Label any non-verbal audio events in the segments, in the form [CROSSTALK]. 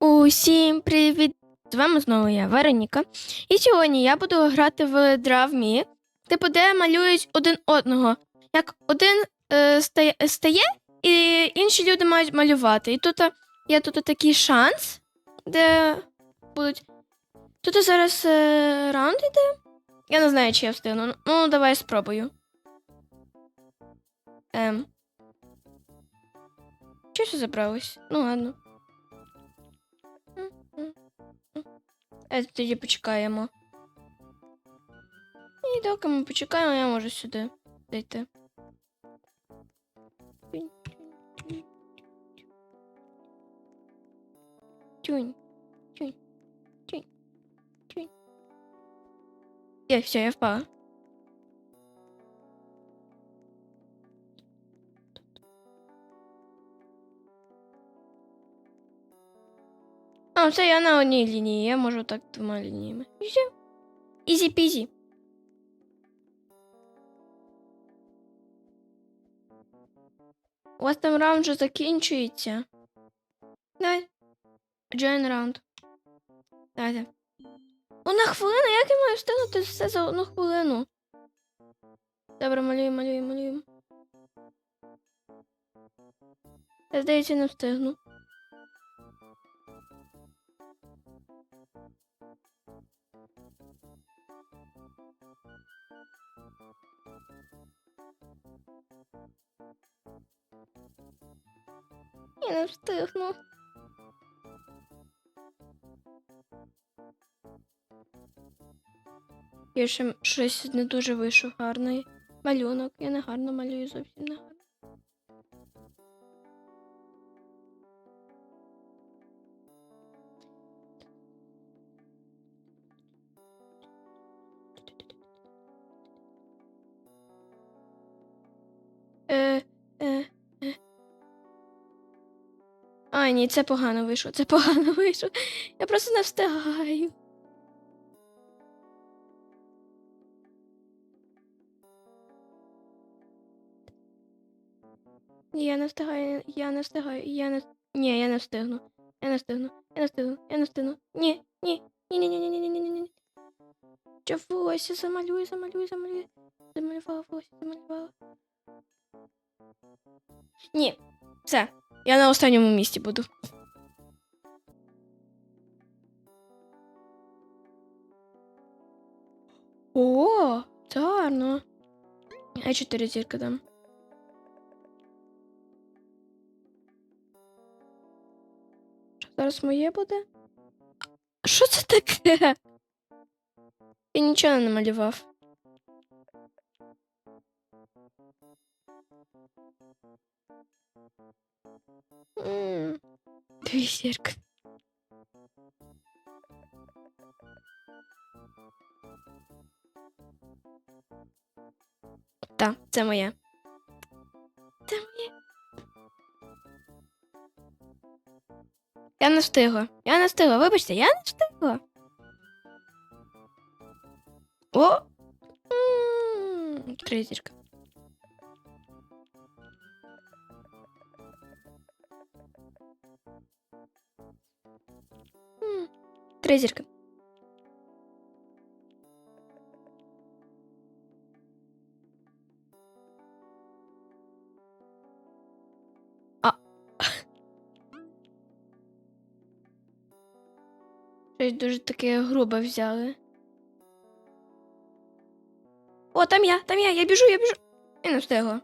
Усім привіт! З вами знову я, Вероніка. І сьогодні я буду грати в DrawMe, типу, де малюють один одного. Як один е, стає, стає, і інші люди мають малювати. І тут е, є тут такий шанс, де будуть. Тут зараз е, раунд йде. Я не знаю, чи я встигну. Ну, давай спробую. Ем. Щось забралось? Ну ладно. Е, тоді почекаємо. І доки ми почекаємо, я можу сюди зайти. Тюнь. Тюнь. Тюнь. Тюнь. Є, все, я впала. А, це я на одній лінії, я можу так двома лініями. І все. Ізі-пізі. У вас там раунд вже закінчується. Давай. Join раунд. Давайте. Одна хвилина, як я маю встигнути все за одну хвилину? Добре, малюємо, малюємо, малюємо. Я, здається, не встигну. Я не встигну. Я ще щось не дуже вийшов гарний малюнок. Я не гарно малюю зовсім ні, це погано вийшло, це погано вийшло. Я просто не встигаю. Я не встигаю, я не встигаю, я не. Ні, я не встигну. Я не встигну, я не встигну, я не встигну. Ні, ні, ні, ні, ні, ні, ні, ні, ні, ні, волосся замалюй, замалюй, замалюй. Замалювала волосся, замалювала. Ні, все. Я на останньому місці буду. О, це гарно. Я чотири зірки дам. Що зараз моє буде? Що це таке? Я нічого не намалював. Дві зірки. Так, це моє. Це моє. Я не встигла. Я не встигла. Вибачте, я не встигла. О! М, Три зірки. Три зірки. А. Щось дуже таке грубе взяли. О, там я, там я, я біжу, я біжу. Я не встигла.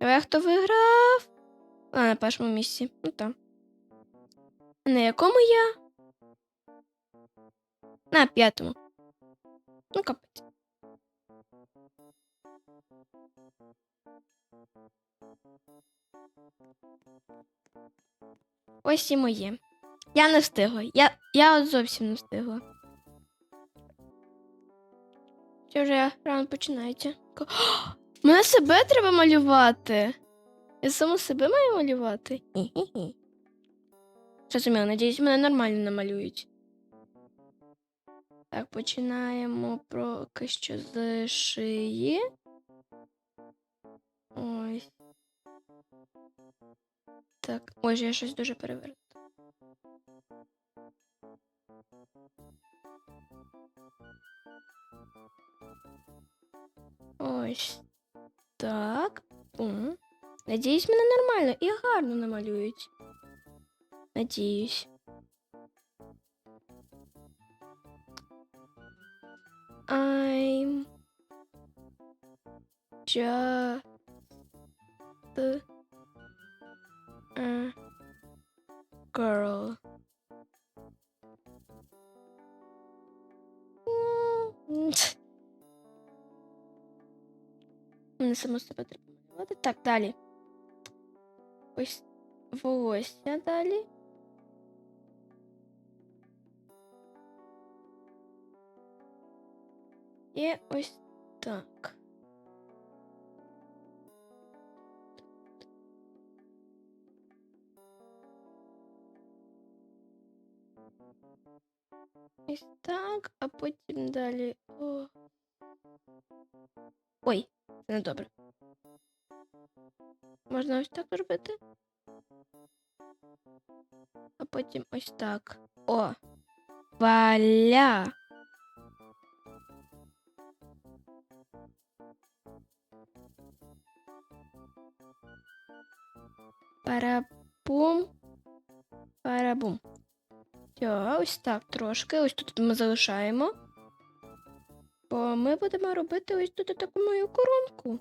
Давай, хто виграв? А, на першому місці. Ну там. На якому я? На п'ятому. Ну, капець. Ось і моє. Я не встигла. Я, я от зовсім не встигла. Що вже рано починається. О, [GASPS] Мене себе треба малювати. Я саму себе маю малювати. Зрозуміло, надіюсь, мене нормально намалюють. Так, починаємо поки що з шиї. Ось. Так. Ой, я щось дуже переверну. Ось так. Надіюсь, мене нормально і гарно намалюють. Надіюсь. I'm just a girl. Мене само себе треба. Так, далі. Ось волосся далі. І ось так. Ось так, а потім далі. О. Ой, це не добре. Можна ось так робити. А потім ось так. О! Валя! Парабум. Парабум. Все, ось так трошки. Ось тут ми залишаємо. Бо ми будемо робити ось тут таку мою коронку.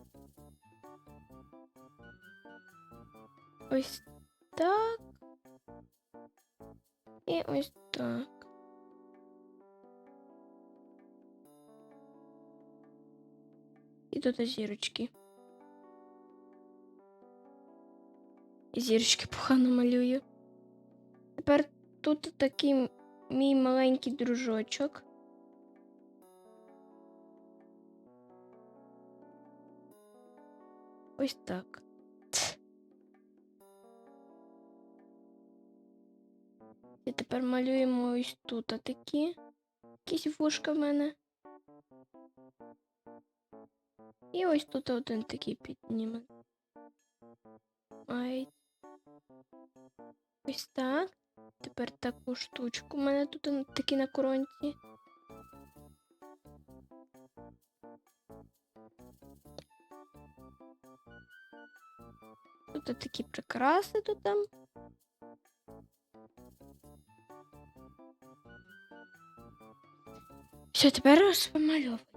Ось так. І ось так. І тут зірочки. Зірочки погано малюю. Тепер тут такий м- мій маленький дружочок. Ось так. І тепер малюємо ось тут такі. Якісь вушка в мене. І ось тут один такий підніме. Ай. Ось так. Тепер таку штучку. У мене тут такі на коронці. Тут такі прикраси тут там. Все, тепер розпомальовую.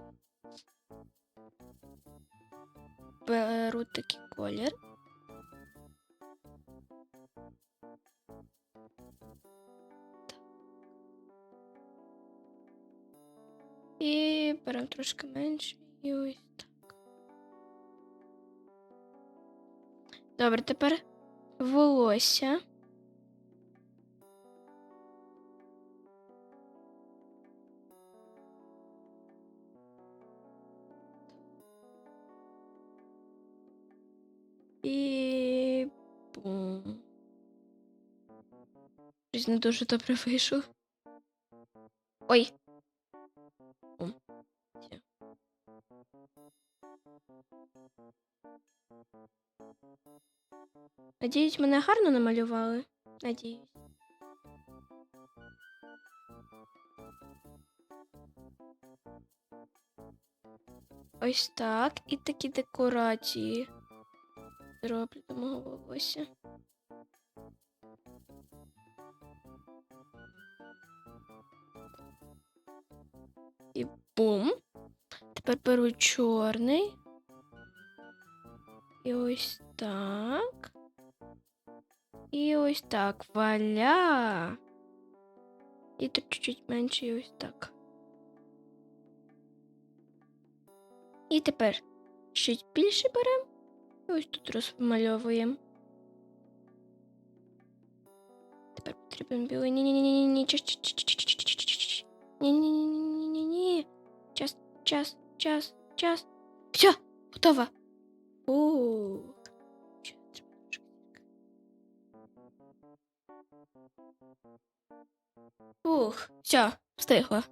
І беремо трошки менше і ось так. Добре, тепер волосся. І бум. Щось не дуже добре вийшло. Ой. Надіюсь, мене гарно намалювали. Надіюсь. Ось так. І такі декорації зроблю до мого волосся. І бум. Тепер беру чорний. І ось так. Ось так. Валя. І тут чуть-чуть менше, і ось так. І тепер чуть більше беремо. І ось тут розмальовуємо. Тепер потрібен білий. Ні-ні-ні-ні-ні. Ні-ні-ні-ні-ні-ні. Час, час, час, час. Все, готово. Ух. Ух, все, встигла.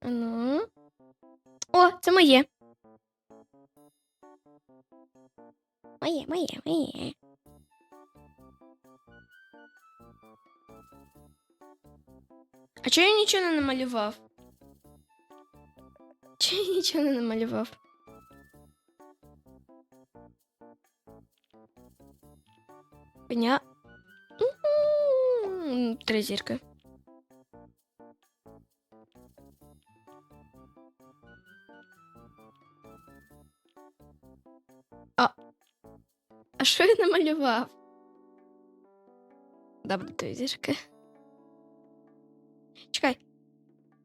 А Ну. О, це моє. моє, моє, моє. А чого я нічого не намалював? Чого я нічого не намалював? М, Три зірки. А. А що я намалював? Добре, три зірки. Чекай.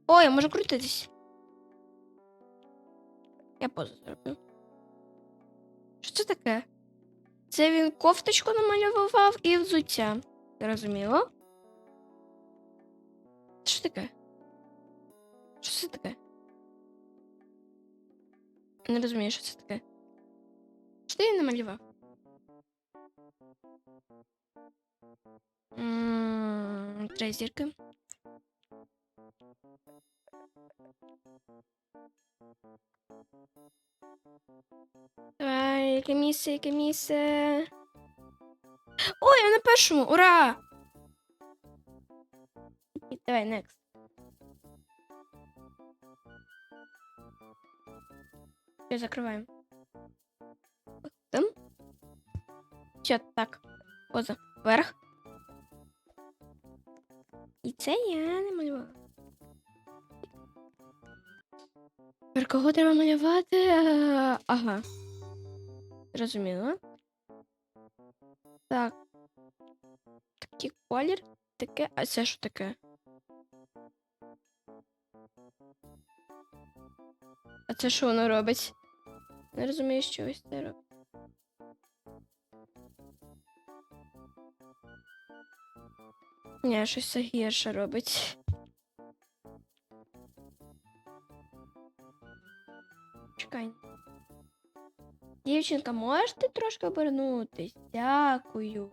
Ой, я можу крутитись. Я позу зроблю. Що це таке? Це він кофточку намалював і взуття. Зрозуміло? Що таке? Що це таке? Не розумію, що це таке. Що ти намалював? Три зірки. Давай, яке місце. Ой, я на першому! Ура! Давай, next. Все, закриваємо. Там. Все, так. Поза. Вверх. І це я не малювала. Тепер кого треба малювати? Е, Ага. Зрозуміло. Так. Такий колір. Таке. А це що таке? А це що воно робить? Не розумію, що ось це робить. Ні, щось це гірше робить. Чекай. Дівчинка, можете трошки обернутись? Дякую.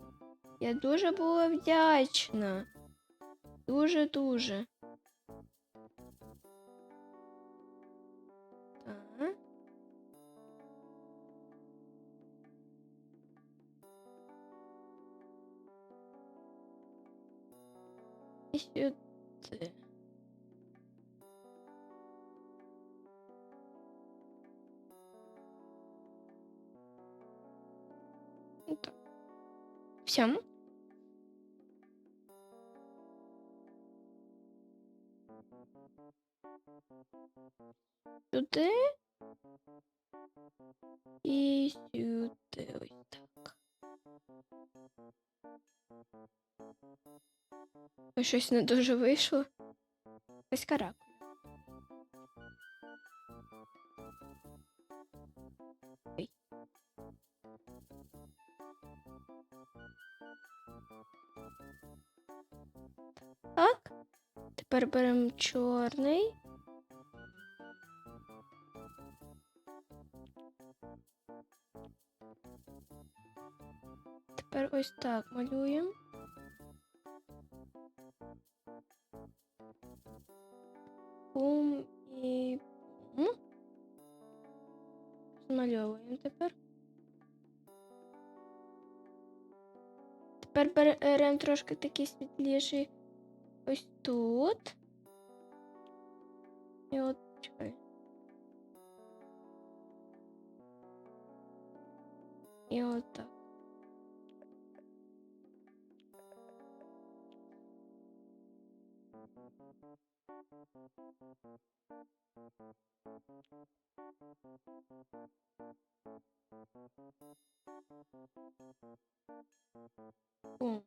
Я дуже була вдячна. Дуже-дуже. Сюди. І сюди. Ось так. Щось не дуже вийшло. Ось каракуля. Так. Тепер беремо чорний. Тепер ось так малюємо. Бум і бум. Змальовуємо тепер. Тепер беремо трошки такий світліший ось тут. І от чекай. І от так. Бум.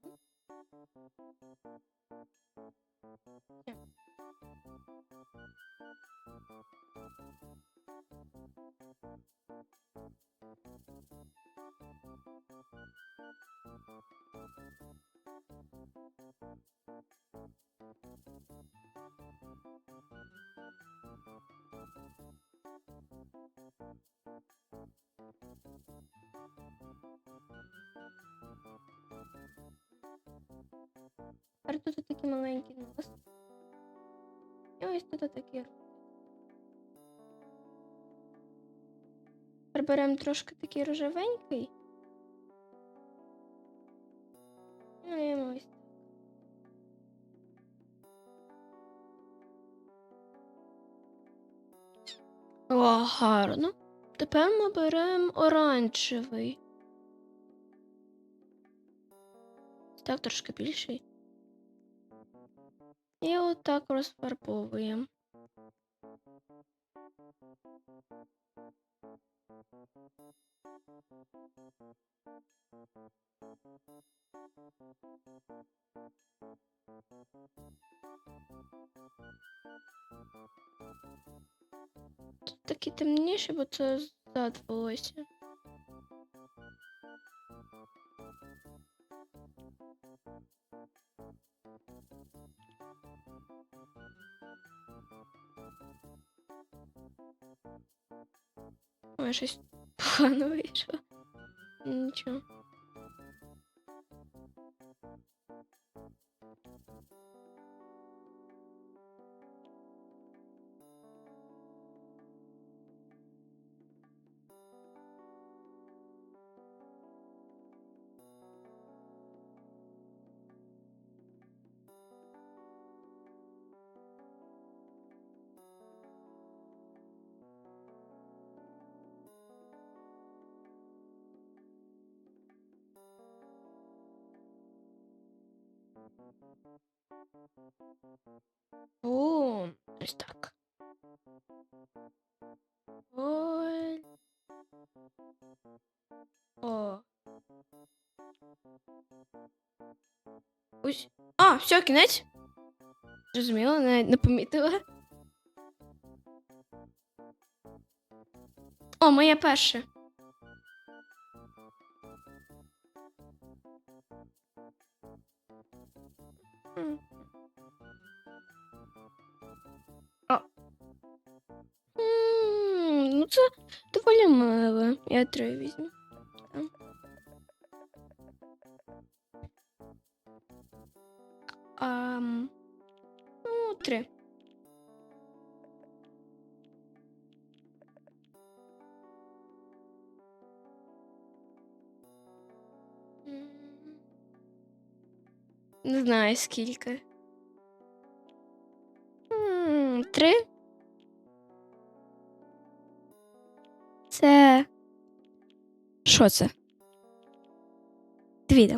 Всё. Тепер тут такий маленький нос. І ось тут такий рот. Тепер трошки такий рожевенький. Ну, і ось. О, гарно. Тепер ми беремо оранжевий. Так, трошки більший. І отак розфарбовуємо. Тут такі темніші, бо це зад волосся. Щось [LAUGHS] погано О, ось так. Ой. О. Ось. А, все, кінець. Зрозуміло, навіть не помітила. О, моє перше. Мило. Я три візьму. Ам, ну, три. М. Не знаю скільки. М, Три. Що це? Дві.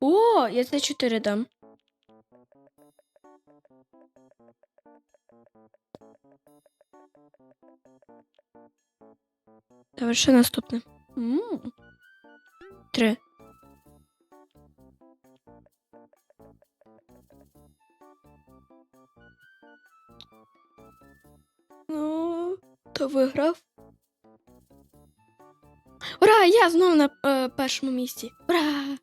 О, я це чотири дам. Давай що наступне? М, Три. Ну, то виграв. Ура! Я знову на е, першому місці. Ура!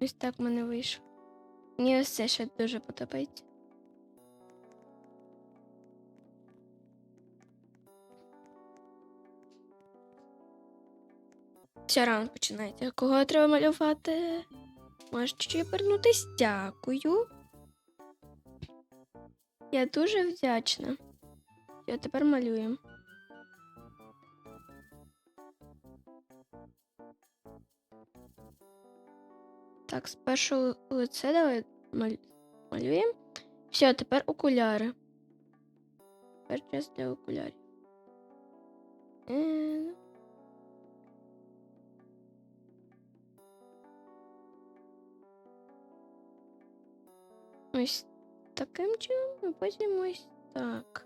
Ось так в мене вийшло. Мені ось це ще дуже подобається. Рано починається. Кого треба малювати? Можеш чуть вернутись. Дякую. Я дуже вдячна. Я тепер малюємо. Так, спершу лице давай малюємо. Все, тепер окуляри. Тепер час для окулярів. Ось таким чином, а потім ось так.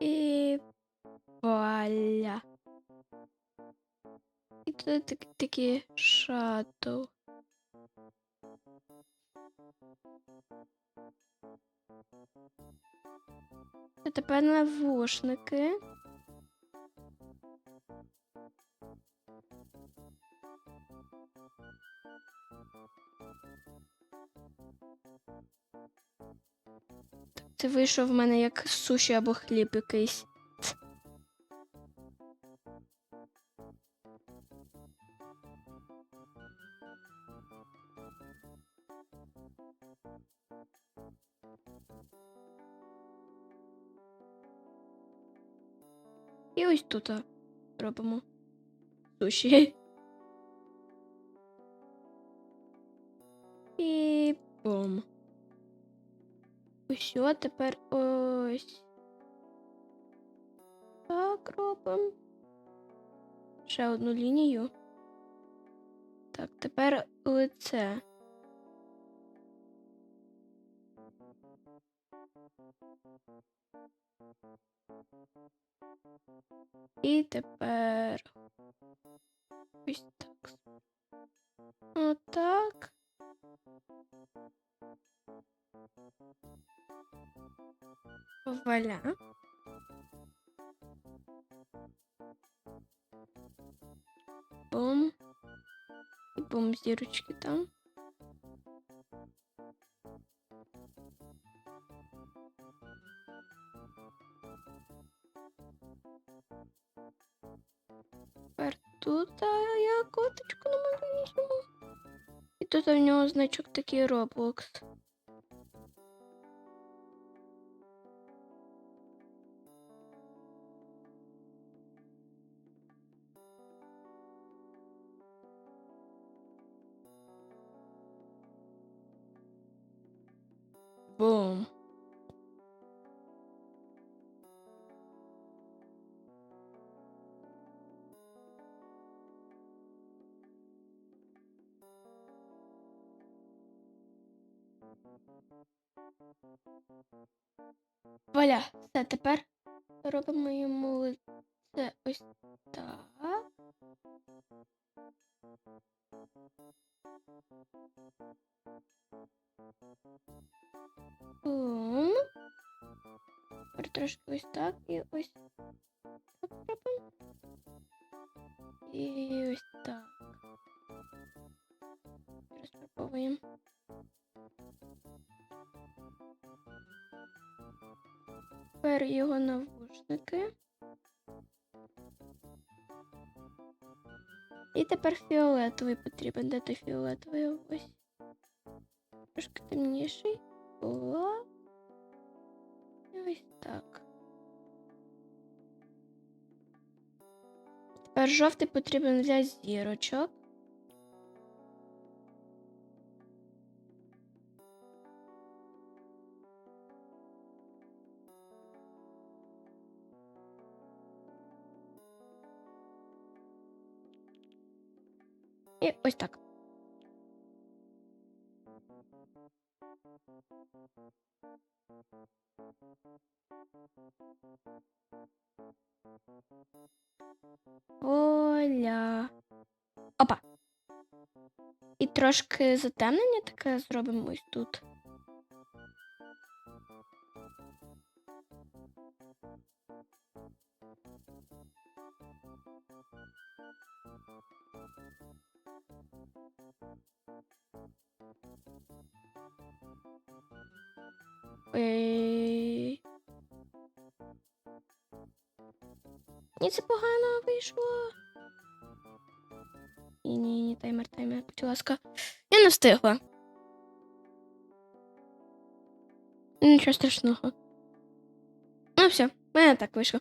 І вуаля. І тут такі, такі шатл. А тепер навушники. Це вийшов в мене як суші або хліб якийсь. І ось тут робимо суші. І бум. Ось, а тепер ось. Так робимо. Ще одну лінію. Так, тепер лице. І тепер ось так. Отак. Вуаля. Бум. І бум зірочки там. Значок такий Roblox. Бум. Валя, все, тепер робимо йому лице ось так. Бум. Тепер трошки ось так і ось так робимо. І ось так. Розпробуємо. Тепер його навушники. І тепер фіолетовий потрібен. Де той фіолетовий? Ось. Трошки темніший. О. І ось так. Тепер жовтий потрібен для зірочок. Ось так. Оля. Опа. І трошки затемнення таке зробимо ось тут. Ей. Ні, це погано вийшло. Ні, ні, ні, таймер, таймер, будь ласка. Я не встигла. Нічого страшного. Ну, все, в мене так вийшло.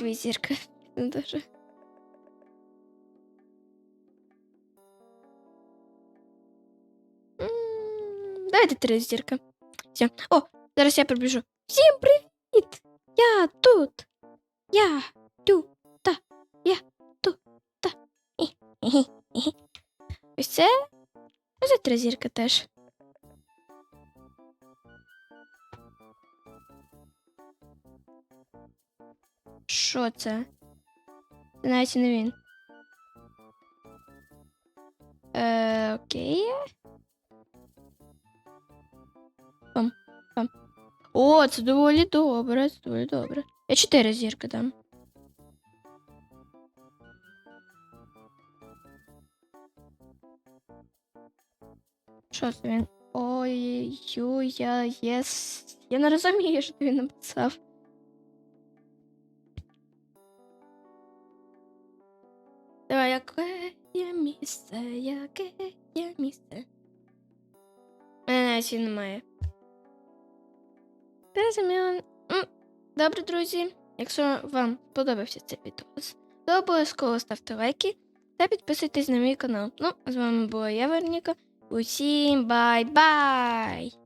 Дві зірки. Дуже. [LAUGHS] М, Давайте три зірки. Все. О, зараз я прибіжу. Всім привіт! Я тут. Я тут. Я тут. Хі-хі-хі. Ось це. Ось це три зірки теж. Що це? Це не він. Е, окей. Пам, пам. О, це доволі добре, це доволі добре. Я чотири зірки дам. Що це він? Ой, ю, я єс. Я не розумію, що він написав. Місце, яке є місце. Мене навіть немає. Та Добре, друзі. Якщо вам подобався цей відео, то обов'язково ставте лайки та підписуйтесь на мій канал. Ну, а з вами була я, Верніка. Усім бай-бай!